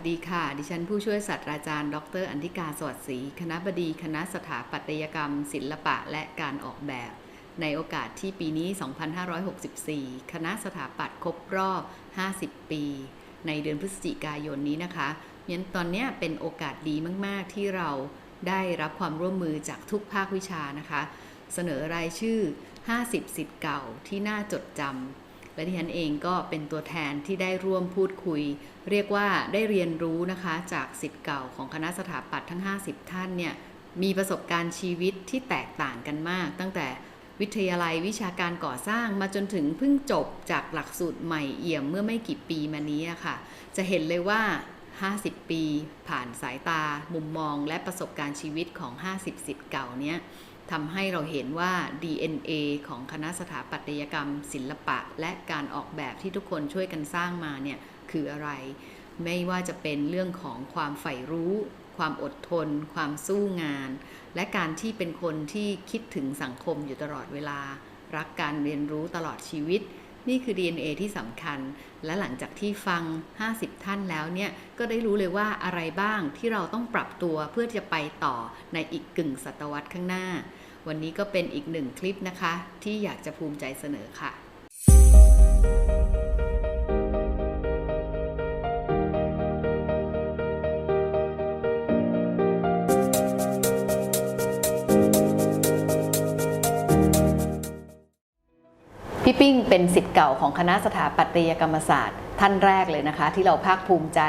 วัสดีค่ะ ดิฉันผู้ช่วยศาสตราจารย์ ดร อันธิกา สวัสดีคณะบดีคณะสถาปัตยกรรม ศิลปะและการออกแบบ ในโอกาสที่ปีนี้ 2564 คณะสถาปัตย์ครบรอบ 50 ปี ในเดือนพฤศจิกายนนี้นะคะงั้นตอนนี้เป็นโอกาสดีมาก ๆ ที่เราได้รับความร่วมมือจากทุกภาควิชานะคะ เสนอรายชื่อ 50 สิทธิ์เก่าที่น่าจดจำ และที่ฉันเองก็เป็นตัวแทนที่ได้ร่วมพูดคุย เรียกว่าได้เรียนรู้นะคะจากสิทธิ์เก่าของคณะสถาปัตย์ทั้ง 50 ท่านเนี่ยมีประสบการณ์ชีวิตที่แตกต่างกันมาก ตั้งแต่วิทยาลัยวิชาการก่อสร้างมาจนถึงเพิ่งจบจากหลักสูตรใหม่เอี่ยมเมื่อไม่กี่ปีมานี้ค่ะ จะเห็นเลยว่า 50 ปี ผ่านสายตา มุมมอง และประสบการณ์ชีวิตของ 50 สิทธิ์เก่าเนี้ย ทำให้เราเห็นว่า DNA ของคณะสถาปัตยกรรม ศิลปะ และการออกแบบที่ทุกคนช่วยกันสร้างมาเนี่ยคืออะไร ไม่ว่าจะเป็นเรื่องของความใฝ่รู้ ความอดทน ความสู้งาน และการที่เป็นคนที่คิดถึงสังคมอยู่ตลอดเวลา รักการเรียนรู้ตลอดชีวิต นี่คือ DNA ที่สำคัญ และหลังจากที่ฟัง 50 ท่านแล้วเนี่ยก็ได้รู้เลยว่าอะไรบ้างที่เราต้องปรับตัวเพื่อจะไปต่อในอีกกึ่งศตวรรษข้างหน้า วันนี้ก็เป็นอีกหนึ่งคลิปนะคะ ที่อยากจะภูมิใจเสนอค่ะ พี่ปิ้งเป็นสิทธิ์เก่าของคณะสถาปัตยกรรมศาสตร์ ท่านแรกเลยนะคะ ที่เราภาคภูมิใจ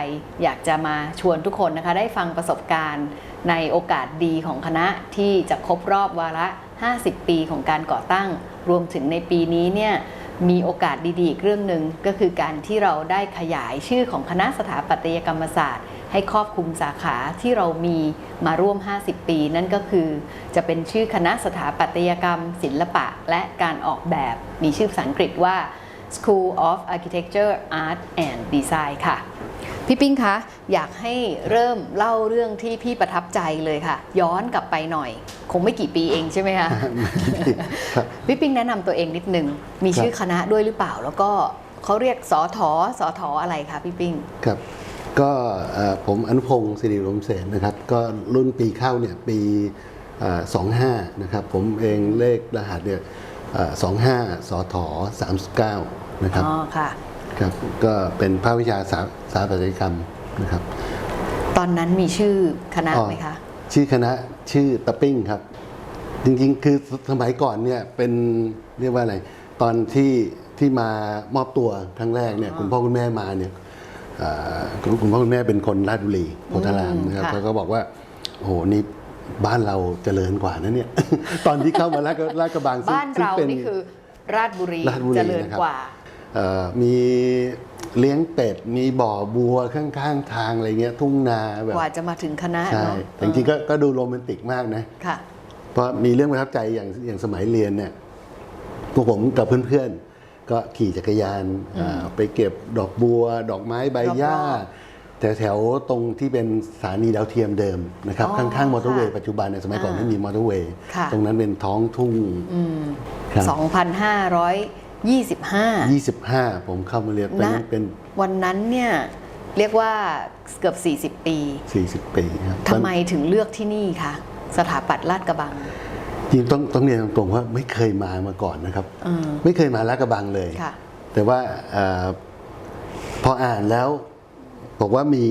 อยากจะมาชวนทุกคนนะคะ ได้ฟังประสบการณ์ ในโอกาสดีของคณะที่จะครบรอบวาระ 50 ปีของการก่อตั้ง รวมถึงในปีนี้เนี่ยมีโอกาสดีๆอีกเรื่องหนึ่งก็คือการที่เราได้ขยายชื่อของคณะสถาปัตยกรรมศาสตร์ ให้ครอบคลุมสาขาที่เรามีมาร่วม 50 ปี นั่นก็คือ จะเป็นชื่อคณะสถาปัตยกรรม ศิลปะ และการออกแบบ มีชื่อภาษาอังกฤษว่า School of Architecture Art and Design ค่ะ พี่ปิ้งคะ อยากให้เริ่มเล่าเรื่องที่พี่ประทับใจเลยค่ะ ย้อนกลับไปหน่อย คงไม่กี่ปีเองใช่ไหมคะครับพี่ปิ้งแนะนำตัวเองนิดนึง มีชื่อคณะด้วยหรือเปล่า แล้วก็เขาเรียกสอทอสอทออะไรคะพี่ปิ้ง ครับ ก็เอ่อผมอนุพงศ์สิริรมเสนนะครับ ก็รุ่นปีเข้าเนี่ยปีเอ่อ25 นะครับ ผมเองเลขรหัสเนี่ยเอ่อ25สอถอ39 นะครับอ๋อค่ะครับก็เป็นภาควิชาสาสถาปัตยกรรมนะครับ ตอนนั้นมีชื่อคณะอ๋อไหมคะ ชื่อคณะชื่อตะปิ้งครับ จริงๆ คือสมัยก่อนเนี่ยเป็นเรียกว่าอะไร ตอนที่ที่มามอบตัวครั้งแรกเนี่ยอ๋อคุณพ่อคุณแม่มาเนี่ยเอ่อ คุณคุณพ่อคุณแม่เป็นคนราชบุรีโพธารามนะครับค่ะเขาก็บอกว่าโอ้โหนี่บ้านเราเจริญกว่านะเนี่ย ตอนที่เข้ามาลาดกระลาดกระบังซึ่งบ้านเราซึ่งป็นี่คือ ราชบุรีราชบุรีเจริญนะครับกว่าเอ่อมีเลี้ยงเป็ดมีบ่อบัวข้างๆ ทางอะไรเงี้ยทุ่งนาแบบกว่าจะมาถึงคณะใช่เนาะแต่จริงๆก็ก็ดูโรแมนติกมากนะค่ะเพราะมีเรื่องประทับใจอย่างอย่างสมัยเรียนเนี่ยพวกผมกับเพื่อนๆ ก็ขี่จักรยานอ่าไปเก็บดอกบัว ดอกไม้ใบหญ้ารอบแถวแถวๆตรงที่เป็นสถานีดาวเทียมเดิมนะครับอ๋อข้างๆมอเตอร์เวย์ค่ะปัจจุบันเนี่ยสมัยก่อนอ่าไม่มีมอเตอร์เวย์ค่ะตรงนั้นเป็นท้องทุ่งอืมครับ2,525 25 ผมเข้ามาเรียนเป็นณเป็นวันนั้นเนี่ยเรียกว่าเกือบ 40 ปี 40 ปีครับทำไมถึงเลือกที่นี่คะสถาปัตย์ลาดกระบัง จริงๆต้องต้องเรียนตรงๆว่าไม่เคยมามาก่อนนะครับเออไม่เคยมาลาดกระบังเลย ค่ะ แต่ว่าเออพออ่านแล้ว บอกว่ามี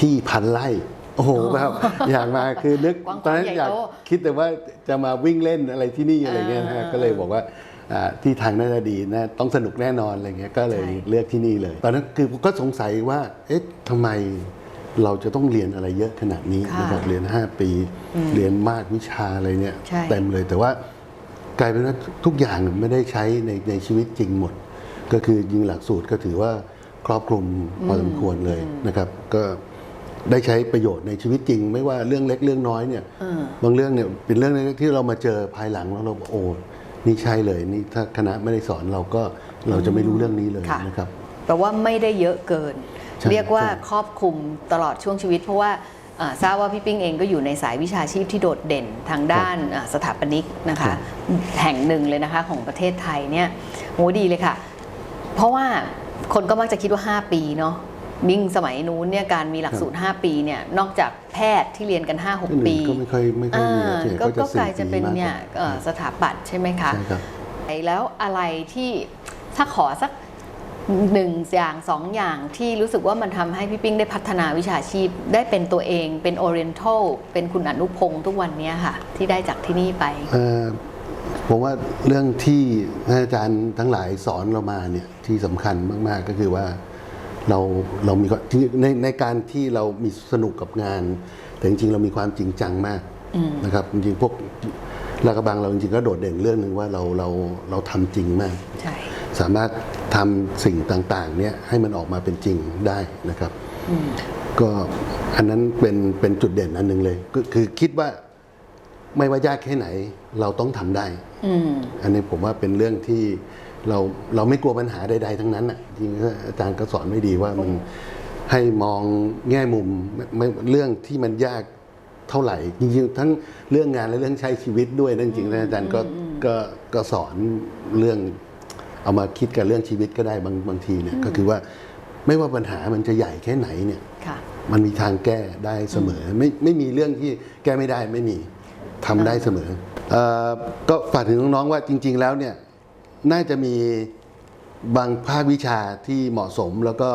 ที่พันไร่โอ้โหแบบอยากมาคือนึกกว้างๆตอนนั้นใหญ่อยากโตคิดแต่ว่าจะมาวิ่งเล่นอะไรที่นี่อะไรเงี้ยนะฮะอ่าก็เลยบอกว่าอ่าที่ทางน่าจะดีนะต้องสนุกแน่นอนอะไรเงี้ยก็เลยใช่ เลือกที่นี่เลย ตอนนั้นคือก็สงสัยว่าเอ๊ะทำไม เราจะต้องเรียนอะไรเยอะขนาดนี้ค่ะนะครับเรียน 5 ปี เรียนมากวิชาอะไรเนี่ยใช่เต็มเลยแต่ว่ากลายเป็นว่าทุกอย่างไม่ได้ใช้ในในชีวิตจริงหมด ก็คือยิงหลักสูตรก็ถือว่าครอบคลุมพอสมควรเลยนะครับ ก็ได้ใช้ประโยชน์ในชีวิตจริง ไม่ว่าเรื่องเล็กเรื่องน้อยเนี่ยเออบางเรื่องเนี่ยเป็นเรื่องเล็กๆที่เรามาเจอภายหลังแล้วเราบอกโอ้นี่ใช่เลยนี่ถ้าคณะไม่ได้สอนเราก็เราจะไม่รู้เรื่องนี้เลยค่ะนะครับแปลว่าไม่ได้เยอะเกินใช่ เรียกว่าใช่ครอบคลุมตลอดช่วงชีวิต เพราะว่าอ่าทราบว่าพี่ปิ้งเองก็อยู่ในสายวิชาชีพที่โดดเด่นทางด้านอ่าสถาปนิกนะครัคะบแห่งหนึ่งเลยนะคะของประเทศไทยเนี่ยโหดีเลยค่ะ เพราะว่าคนก็มักจะคิดว่า 5 ปีเนาะยิ่งสมัยนู้นเนี่ยการมีหลักสูตร 5 ปีเนี่ยนอกจากแพทย์ที่เรียนกันที่5ห6นึ่ปีงก็ไม่ค่อยไม่ค่อยมีอ่าส่วนใหญ่ก็ก็จะก็กลายสี่จะปีเป็นมากกเนี่ยว่าเอ่อสถาปัตย์ใช่ไหมคะใช่ครับแล้วอะไรที่ถ้าขอสัก หนึ่งอย่างสองอย่างที่รู้สึกว่ามันทำให้พี่ปิ้งได้พัฒนาวิชาชีพ ได้เป็นตัวเองเป็น Oriental เป็นคุณอนุพงศ์ทุกวันเนี้ยค่ะ ที่ได้จากที่นี่ไปเอ่อผมว่าเรื่องที่ท่านอาจารย์ทั้งหลายสอนเรามาเนี่ยที่สำคัญมาก ๆ ก็คือว่าเราเรามีความที่ในในการที่เรามีสนุกกับงาน แต่จริง ๆ เรามีความจริงจังมากนะครับจริงๆพวกลากระบังเราจริงๆก็โดดเด่นเรื่องหนึ่งว่าเราเราเราทำจริงมากใช่ สามารถทำสิ่งต่างๆเนี่ยให้มันออกมาเป็นจริงได้นะครับ ก็อันนั้นเป็นเป็นจุดเด่นอันหนึ่งเลยก็คือคิดว่าไม่ว่ายากแค่ไหนเราต้องทำได้อืมอันนี้ผมว่าเป็นเรื่องที่เราเราไม่กลัวปัญหาใด ๆ ทั้งนั้นอะจริงๆอาจารย์ก็สอนไม่ดีว่ามันให้มองแง่มุมไม่ไม่เรื่องที่มันยากเท่าไหร่จริงๆทั้งเรื่องงานและเรื่องใช้ชีวิตด้วยนะจริงๆแล้วอาจารย์ก็ก็ก็สอนเรื่อง เอามาคิดกับเรื่องชีวิตก็ได้บางบางทีเนี่ยก็คือว่าไม่ว่าปัญหามันจะใหญ่แค่ไหนเนี่ยค่ะมันมีทางแก้ได้เสมอ ไม่ไม่มีเรื่องที่แก้ไม่ได้ไม่มีทำได้เสมอเออก็ฝากถึงน้องๆว่าจริง ๆ แล้วเนี่ยน่าจะมีบางภาควิชาที่เหมาะสมแล้วก็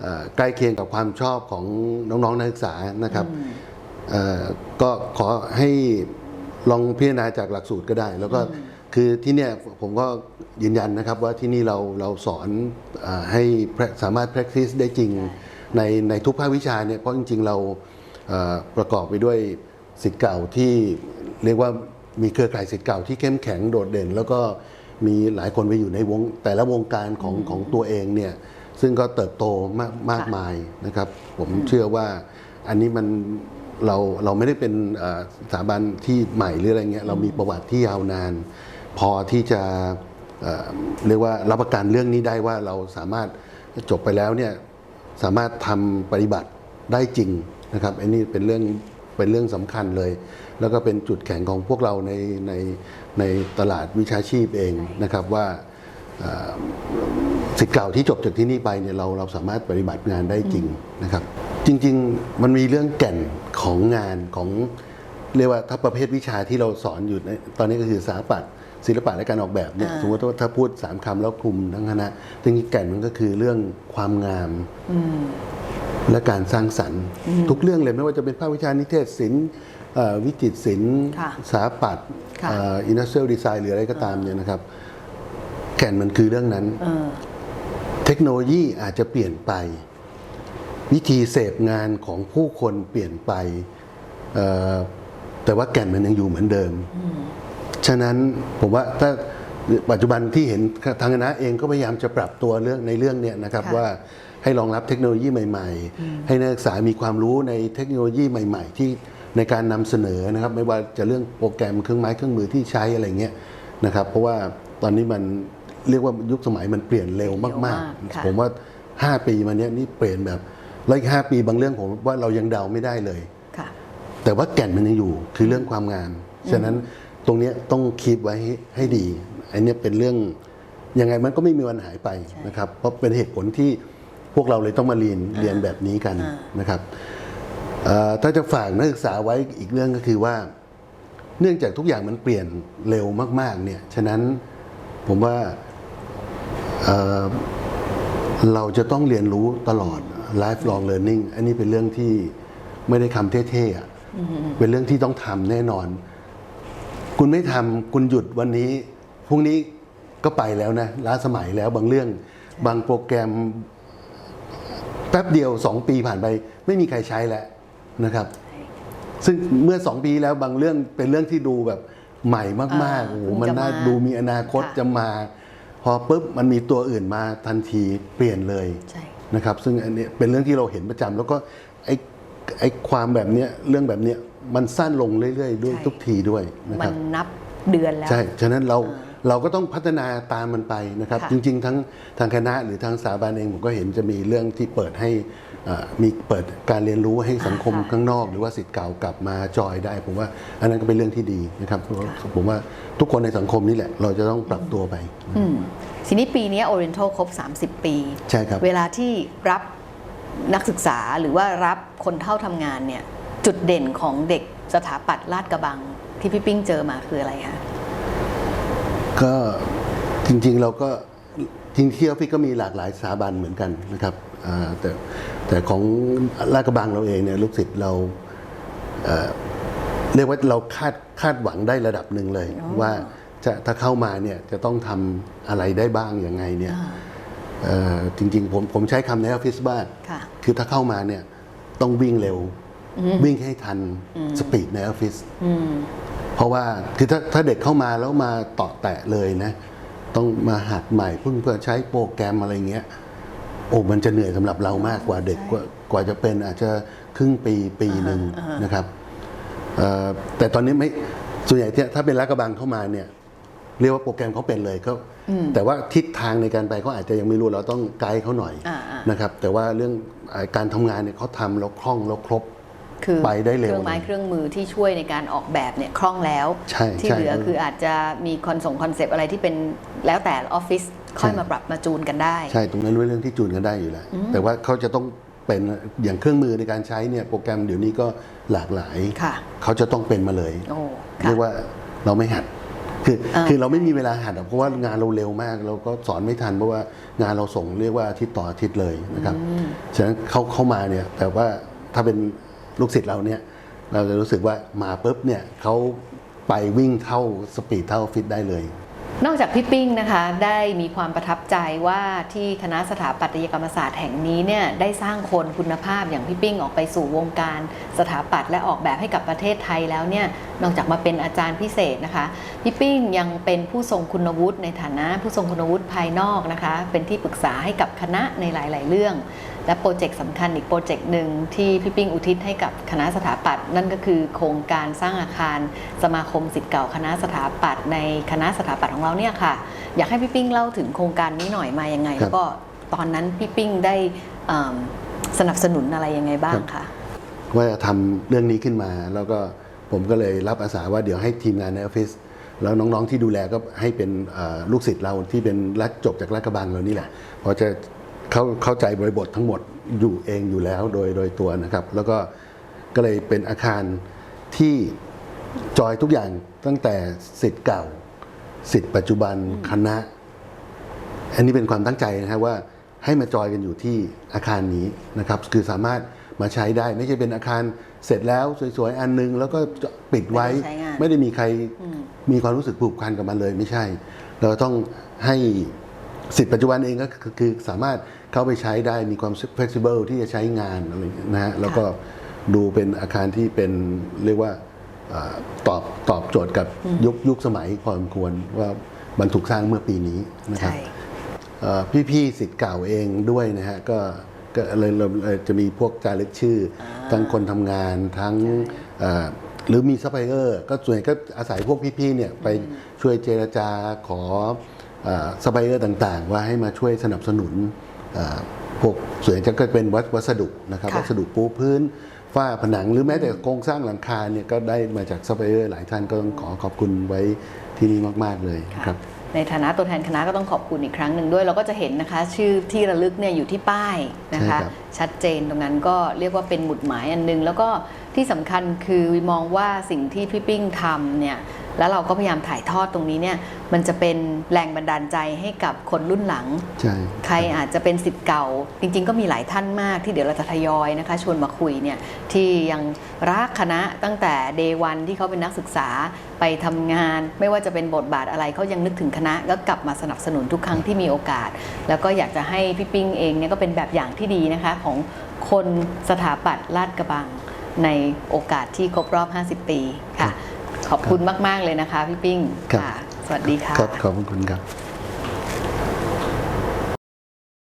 เอ่อใกล้เคียงกับความชอบของน้องๆนักศึกษานะครับเอ่อก็ขอให้ลองพิจารณาจากหลักสูตรก็ได้ แล้วก็ คือที่เนี่ยผมก็ยืนยันนะครับว่าที่นี่เราเราสอนเออให้ pra- สามารถ practice ได้จริงในในทุกภาควิชาเนี่ยเพราะจริง ๆ เราเอ่อประกอบไปด้วยสิทธิ์เก่าที่เรียกว่ามีเครือข่ายสิทธิ์เก่าที่เข้มแข็งโดดเด่น แล้วก็มีหลายคนไปอยู่ในวงแต่ละวงการของของตัวเองเนี่ยซึ่งก็เติบโตมากมากมายนะครับ ผมเชื่อว่าอันนี้มันเราเราไม่ได้เป็นเอ่อสถาบันที่ใหม่หรืออะไรเงี้ยเรามีประวัติที่ยาวนาน พอที่จะเรียกว่ารับประกันเรื่องนี้ได้ว่าเราสามารถจบไปแล้วเนี่ยสามารถทำปฏิบัติได้จริงนะครับอันนี้เป็นเรื่องเป็นเรื่องสำคัญเลย แล้วก็เป็นจุดแข็งของพวกเราในในในตลาดวิชาชีพเองนะครับว่าสิทธิ์เก่าที่จบจากที่นี่ไปเนี่ยเราเราสามารถปฏิบัติงานได้จริงนะครับ จริง ๆ มันมีเรื่องแก่นของงานของ เรียกว่าถ้าประเภทวิชาที่เราสอนอยู่ในตอนนี้ก็คือสถาปัตย์ศิลปะและการออกแบบเนี่ยอ่าสมมติว่าถ้าพูดสามคำแล้วคลุมทั้งคณะจริงๆแก่นมันก็คือเรื่องความงาม และการสร้างสรรค์ ทุกเรื่องเลยไม่ว่าจะเป็นภาควิชานิเทศศิลป์เอ่อวิจิตรศิลป์ค่ะสถาปัตย์ค่ะ อินดัสเทรียลดีไซน์หรืออะไรก็ตามเนี่ยนะครับ แก่นมันคือเรื่องนั้น เออ เทคโนโลยีอาจจะเปลี่ยนไป วิธีเสพงานของผู้คนเปลี่ยนไปเอ่อ แต่ว่าแก่นมันยังอยู่เหมือนเดิม ฉะนั้นผมว่าถ้าปัจจุบันที่เห็นทางคณะเองก็พยายามจะปรับตัวเรื่องในเรื่องเนี้ยนะครับค่ะว่าให้รองรับเทคโนโลยีใหม่ ๆ ให้นักศึกษามีความรู้ในเทคโนโลยีใหม่ ๆ ที่ในการนำเสนอนะครับ ไม่ว่าจะเรื่องโปรแกรมเครื่องไม้เครื่องมือที่ใช้อะไรเงี้ยนะครับ เพราะว่าตอนนี้มันเรียกว่ายุคสมัยมันเปลี่ยนเร็วมากเร็วมากค่ะๆผมว่า 5 ปีมาเนี้ยนี่เปลี่ยนแบบแล้วอีกห้าปีบางเรื่องผมว่าเรายังเดาไม่ได้เลยค่ะ แต่ว่าแก่นมันยังอยู่คือเรื่องความงามฉะนั้นตรงเนี้ยต้องคีบไว้ให้ให้ดีอันเนี้ยเป็นเรื่องยังไงมันก็ไม่มีวันหายไปนะครับ เพราะเป็นเหตุผลที่พวกเราเลยต้องมาเรียนเรียนแบบนี้กันอ่านะครับเอ่อถ้าจะฝากนักศึกษาไว้อีกเรื่องก็คือว่า เนื่องจากทุกอย่างมันเปลี่ยนเร็วมากๆเนี่ยฉะนั้นผมว่าเอ่อเราจะต้องเรียนรู้ตลอด lifelong learning อันนี้เป็นเรื่องที่ไม่ได้คำเท่ๆอะ เป็นเรื่องที่ต้องทำแน่นอน คุณไม่ทำคุณหยุดวันนี้พรุ่งนี้ก็ไปแล้วนะล้าสมัยแล้วบางเรื่อง บางโปรแกรม แป๊บเดียวสองปีผ่านไป ไม่มีใครใช้แล้วนะครับ ซึ่งเมื่อสองปีแล้วบางเรื่องเป็นเรื่องที่ดูแบบใหม่มากอ่าๆโอ้โหเพิ่งมันจะน่ามาดูมีอนาคตค่ะจะมา พอปุ๊บมันมีตัวอื่นมาทันทีเปลี่ยนเลยใช่นะครับ ซึ่งอันเนี้ยเป็นเรื่องที่เราเห็นประจำแล้วก็ไอ้ ไอ้ความแบบเนี้ยเรื่องแบบเนี้ยมันสั้นลงเรื่อยๆ ด้วยใช่ ทุกทีด้วยนะคมัรันบนับเดือนแล้ว ใช่ ฉะนั้นเราเราก็ต้องพัฒนาตามมันไปนะครับ ค่ะจริง ๆ ทั้งทางคณะหรือทางสถาบันเองผมก็เห็นจะมีเรื่องที่เปิดให้เอ่อมีเปิดการเรียนรู้ให้สังคมค่ะข้างนอก หรือว่าสิทธิ์เก่ากลับมาจอยได้ ผมว่าอันนั้นก็เป็นเรื่องที่ดีนะครับเพราะว่าผมว่าทุกคนในสังคมนี่แหละ เราจะต้องปรับตัวไป อืมทีนี้ปีนี้ Oriental ครบ 30 ปี ใช่ครับ เวลาที่รับ นักศึกษาหรือว่ารับคนเข้าทำงานเนี่ยจุดเด่นของเด็กสถาปัตย์ลาดกระบังที่พี่ปิ้งเจอมาคืออะไรคะก็จริงๆเราก็จริงๆที่ออฟฟิศก็มีหลากหลายสถาบันเหมือนกันนะครับอ่าแต่แต่ของลาดกระบังเราเองเนี่ยลูกศิษย์เราเอ่อเรียกว่าเราคาดคาดหวังได้ระดับหนึ่งเลย ว่าจะถ้าเข้ามาเนี่ยจะต้องทำอะไรได้บ้างยังไงเนี่ยเอ่อ จริงๆ ผมผมใช้คำในออฟฟิศบ้านค่ะคือถ้าเข้ามาเนี่ยต้องวิ่งเร็ว วิ่งให้ทันสปีดในออฟฟิศอืมเพราะว่าคือถ้าถ้าเด็กเข้ามาแล้วมาเต่อแตะเลยนะ ต้องมาหัดใหม่เพิ่งเพื่อใช้โปรแกรมอะไรเงี้ยโอ้มันจะเหนื่อยสำหรับเรามากกว่าเด็กกว่ากว่าจะเป็นอาจจะครึ่งปีปีหนึ่งนะครับเอ่อแต่ตอนนี้ไม่ส่วนใหญ่ที่ถ้าเป็นรักกระบังเข้ามาเนี่ย เรียกว่าโปรแกรมเขาเป็นเลยก็แต่ว่าทิศทางในการไปเขาอาจจะยังไม่รู้เราต้องไกด์เขาหน่อยอ่าอ่านนะครับแต่ว่าเรื่องเอ่อการทำงานเนี่ยเขาทำแล้วคล่องแล้วครบคือไปได้เร็วเครื่องไม้เครื่องมือที่ช่วยในการออกแบบเนี่ยคล่องแล้วใช่ที่ใช่เหลือคืออาจจะมีคอนส่งคอนเซปต์อะไรที่เป็นแล้วแต่ออฟฟิศค่อยมาปรับมาจูนกันได้ ใช่ตรงนั้นเป็นเรื่องที่จูนกันได้อยู่แล้ว แต่ว่าเขาจะต้องเป็นอย่างเครื่องมือในการใช้เนี่ยโปรแกรมเดี๋ยวนี้ก็หลากหลายค่ะเขาจะต้องเป็นมาเลยโอ้ค่ะเรียกว่าเราไม่หัด คืออ่าคือเราไม่มีเวลาหัดอะเพราะว่างานเราเร็วมาก เราก็สอนไม่ทันเพราะว่างานเราส่งเรียกว่าอาทิตย์ต่ออาทิตย์เลยนะครับฉะนั้นเขาเข้ามาเนี่ยแต่ว่าถ้าเป็นลูกศิษย์เราเนี่ยเราจะรู้สึกว่ามาปุ๊บเนี่ยเขาไปวิ่งเท่าสปีดเท่าฟิตได้เลย นอกจากพี่ปิ้งนะคะได้มีความประทับใจว่าที่คณะสถาปัตยกรรมศาสตร์แห่งนี้เนี่ยได้สร้างคนคุณภาพอย่างพี่ปิ้งออกไปสู่วงการสถาปัตย์และออกแบบให้กับประเทศไทยแล้วเนี่ยนอกจากมาเป็นอาจารย์พิเศษนะคะพี่ปิ้งยังเป็นผู้ทรงคุณวุฒิในฐานะผู้ทรงคุณวุฒิภายนอกนะคะ เป็นที่ปรึกษาให้กับคณะในหลาย ๆ เรื่อง และโปรเจกต์สำคัญอีกโปรเจกต์หนึ่งที่พี่ปิ้งอุทิศให้กับคณะสถาปัตย์นั่นก็คือโครงการสร้างอาคารสมาคมสิทธิ์เก่าคณะสถาปัตย์ในคณะสถาปัตย์ของเราเนี่ยค่ะ อยากให้พี่ปิ้งเล่าถึงโครงการนี้หน่อยมายังไงครับแล้วก็ตอนนั้นพี่ปิ้งได้สนับสนุนอะไรยังไงบ้างคะว่าจะทำเรื่องนี้ขึ้นมาแล้วก็ผมก็เลยรับอาสาว่าเดี๋ยวให้ทีมงานในออฟฟิศแล้วน้องๆที่ดูแลก็ให้เป็นลูกศิษย์เราที่เป็นรัฐจบจากรัฐกระบังเรานี่แหละเพราะจะ เข้าเข้าใจบริบททั้งหมดอยู่เองอยู่แล้วโดยโดยตัวนะครับ แล้วก็ก็เลยเป็นอาคารที่จอยทุกอย่างตั้งแต่สิทธิ์เก่าสิทธิ์ปัจจุบันคณะ อันนี้เป็นความตั้งใจนะครับว่าให้มาจอยกันอยู่ที่อาคารนี้นะครับ คือสามารถมาใช้ได้ไม่ใช่เป็นอาคารเสร็จแล้วสวยๆอันนึง แล้วก็จะปิดไว้ไม่ได้ใช้งานไม่ได้มีใครมีความรู้สึกผูกพันกับมันเลยไม่ใช่ เราต้องให้ สิทธิ์ปัจจุบันเองก็คือคือสามารถเข้าไปใช้ได้มีความ flexible ที่จะใช้งานอะไรอย่างเงี้ยนะฮะแล้วก็ดูเป็นอาคารที่เป็นเรียกว่าเอ่อตอบตอบโจทย์กับยุคยุคสมัยพอสมควรว่ามันถูกสร้างเมื่อปีนี้นะครับใช่เอ่อพี่ๆสิทธิ์เก่าเองด้วยนะฮะก็ก็เลยเราเอ่อจะมีพวกจารึกชื่ออทั้งคนทำงานทั้งเอ่อหรือมีซัพพลายเออร์ก็ส่วนใหญ่ก็อาศัยพวกพี่ๆเนี่ยไปช่วยเจรจาขอ ซัพพลายเออร์ต่างๆ ว่าให้มาช่วยสนับสนุนเอ่อพวกส่วนใหญ่จะก็เป็นวัสวัสดุนะครับค่ะวัสดุปูพื้นฝ้าผนังหรือแม้แต่โครงสร้างหลังคาเนี่ยก็ได้มาจากซัพพลายเออร์หลายท่านก็ต้องขอขอบคุณไว้ที่นี่มาก ๆ เลยครับในฐานะตัวแทนคณะก็ต้องขอบคุณอีกครั้งหนึ่งด้วยเราก็จะเห็นนะคะ ชื่อที่ระลึกเนี่ยอยู่ที่ป้ายนะคะใช่ครับชัดเจนตรงนั้นก็เรียกว่าเป็นหมุดหมายอันหนึง แล้วก็ที่สำคัญคือมองว่าสิ่งที่พี่ปิ้งทำเนี่ย แล้วเราก็พยายามถ่ายทอดตรงนี้เนี่ยมันจะเป็นแรงบันดาลใจให้กับคนรุ่นหลัง ใช่ใครอาจจะเป็นสิทธิ์เก่า จริง ๆ ก็มีหลายท่านมากที่เดี๋ยวเราจะทยอยนะคะชวนมาคุยเนี่ยที่ยังรักคณะตั้งแต่เดวันที่เขาเป็นนักศึกษาไปทำงาน ไม่ว่าจะเป็นบทบาทอะไรเขายังนึกถึงคณะก็กลับมาสนับสนุนทุกครั้งที่มีโอกาส แล้วก็อยากจะให้พี่ปิ้งเองเนี่ยก็เป็นแบบอย่างที่ดีนะคะของคนสถาปัตย์ลาดกระบังในโอกาสที่ครบรอบ 50 ปีค่ะ ขอบคุณมาก ๆ เลยนะคะพี่ปิ้งครับ ค่ะ สวัสดีค่ะ ครับขอบคุณครับ